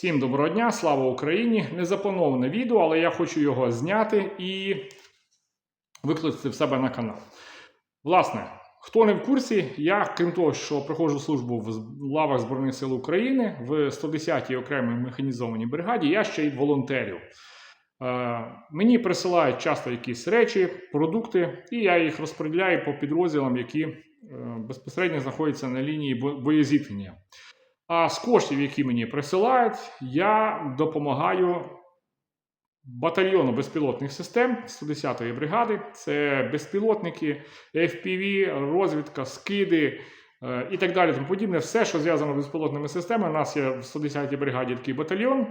Всім доброго дня, слава Україні! Незаплановане відео, але я хочу його зняти і викласти в себе на канал. Власне, хто не в курсі, я, крім того, що проходжу службу в лавах Збройних сил України в 110-й окремій механізованій бригаді, я ще й волонтерю. Е, Мені присилають часто якісь речі, продукти, і я їх розподіляю по підрозділам, які е, безпосередньо знаходяться на лінії бо- боєзіткнення. А з коштів, які мені присилають, я допомагаю батальйону безпілотних систем 110-ї бригади. Це безпілотники, FPV, розвідка, скиди е, і так далі. Тому подібне. Все, що зв'язано з безпілотними системами. У нас є в 110-й бригаді такий батальйон.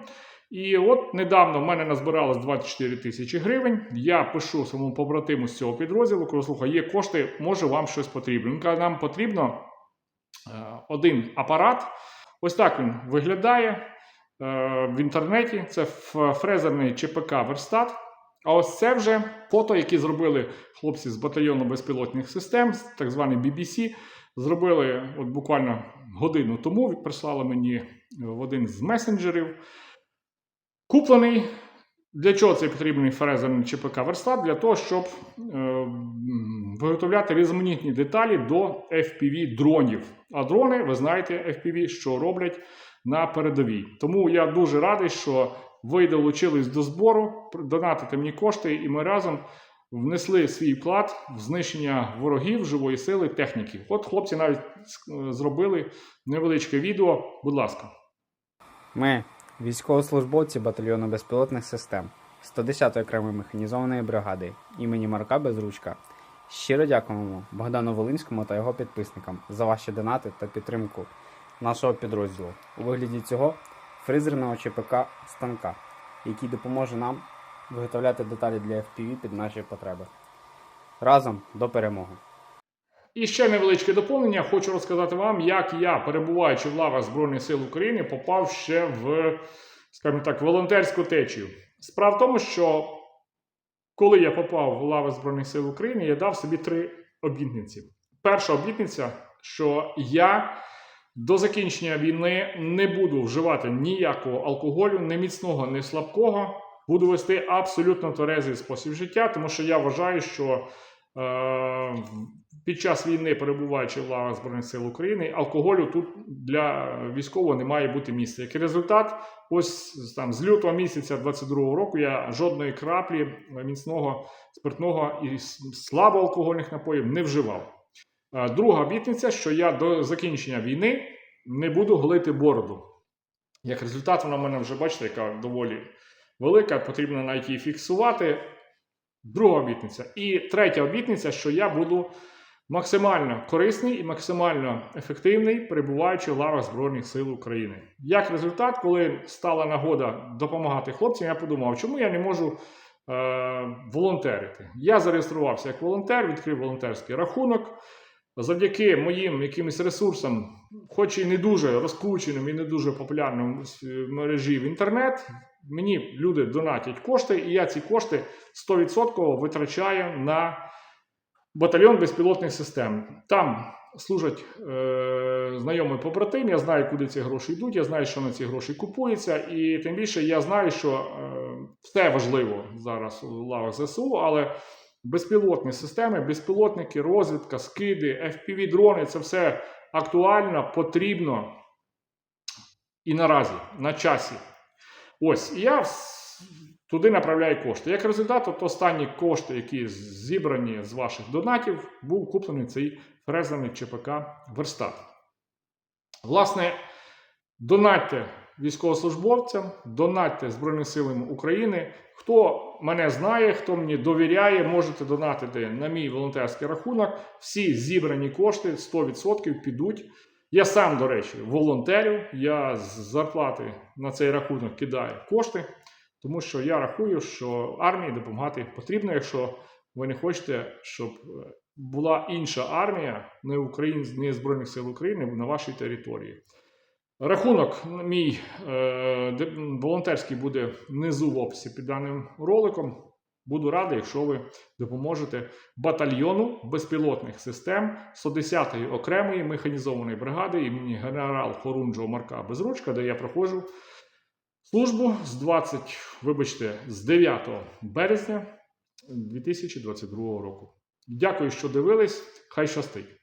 І от недавно в мене назбиралось 24 тисячі гривень. Я пишу своєму побратиму з цього підрозділу, кажу, слухай, є кошти, може вам щось потрібно. Він каже, нам потрібно е, один апарат. Ось так він виглядає е, в інтернеті. Це фрезерний ЧПК Верстат. А ось це вже фото, які зробили хлопці з батальйону безпілотних систем, так званий BBC. Зробили от буквально годину тому, прислали мені в один з месенджерів. Куплений. Для чого цей потрібний фрезерний ЧПК Верстат? Для того, щоб е, виготовляти різноманітні деталі до FPV дронів. А дрони, ви знаєте, FPV, що роблять на передовій. Тому я дуже радий, що ви долучились до збору, донатите мені кошти, і ми разом внесли свій вклад в знищення ворогів, живої сили, техніки. От хлопці навіть е, зробили невеличке відео. Будь ласка. Ми, військовослужбовці батальйону безпілотних систем 110-ї окремої механізованої бригади імені Марка Безручка, щиро дякуємо Богдану Волинському та його підписникам за ваші донати та підтримку нашого підрозділу у вигляді цього фрезерного ЧПК станка, який допоможе нам виготовляти деталі для FPV під наші потреби. Разом до перемоги! І ще невеличке доповнення. Хочу розказати вам, як я, перебуваючи в лавах Збройних сил України, попав ще в, скажімо так, волонтерську течію. Справа в тому, що коли я попав в лави Збройних сил України, я дав собі три обітниці. Перша обітниця, що я до закінчення війни не буду вживати ніякого алкоголю, ні міцного, ні слабкого. Буду вести абсолютно тверезий спосіб життя, тому що я вважаю, що е, під час війни, перебуваючи в лавах Збройних сил України, алкоголю тут для військового не має бути місця. Як результат, ось там з лютого місяця 22-го року я жодної краплі міцного спиртного і слабоалкогольних напоїв не вживав. Е, Друга обітниця, що я до закінчення війни не буду голити бороду. Як результат, вона в мене вже, бачите, яка доволі велика, потрібно навіть її фіксувати. Друга обітниця. І третя обітниця, що я буду максимально корисний і максимально ефективний, перебуваючи в лавах Збройних сил України. Як результат, коли стала нагода допомагати хлопцям, я подумав, чому я не можу е, волонтерити. Я зареєструвався як волонтер, відкрив волонтерський рахунок. Завдяки моїм якимось ресурсам, хоч і не дуже розкрученим і не дуже популярним мережі в інтернет, мені люди донатять кошти, і я ці кошти 100% витрачаю на батальйон безпілотних систем. Там служать е, знайомий побратим, я знаю, куди ці гроші йдуть, я знаю, що на ці гроші купується, і тим більше я знаю, що е, все важливо зараз у лавах ЗСУ, але безпілотні системи, безпілотники, розвідка, скиди, FPV-дрони це все актуально, потрібно і наразі, на часі. Ось, я туди направляю кошти. Як результат, от останні кошти, які зібрані з ваших донатів, був куплений цей фрезерний ЧПК Верстат. Власне, донатьте військовослужбовцям, донатьте Збройним силам України. Хто мене знає, хто мені довіряє, можете донатити на мій волонтерський рахунок. Всі зібрані кошти 100% підуть. Я сам, до речі, волонтерю. Я з зарплати на цей рахунок кидаю кошти, тому що я рахую, що армії допомагати потрібно, якщо ви не хочете, щоб е, була інша армія, не Україн, не Збройних сил України на вашій території. Рахунок мій е, волонтерський буде внизу в описі під даним роликом. Буду радий, якщо ви допоможете батальйону безпілотних систем 110-ї окремої механізованої бригади імені генерал Хорунжого Марка Безручка, де я проходжу службу з 20, вибачте, з 9 березня 2022 року. Дякую, що дивились. Хай щастить!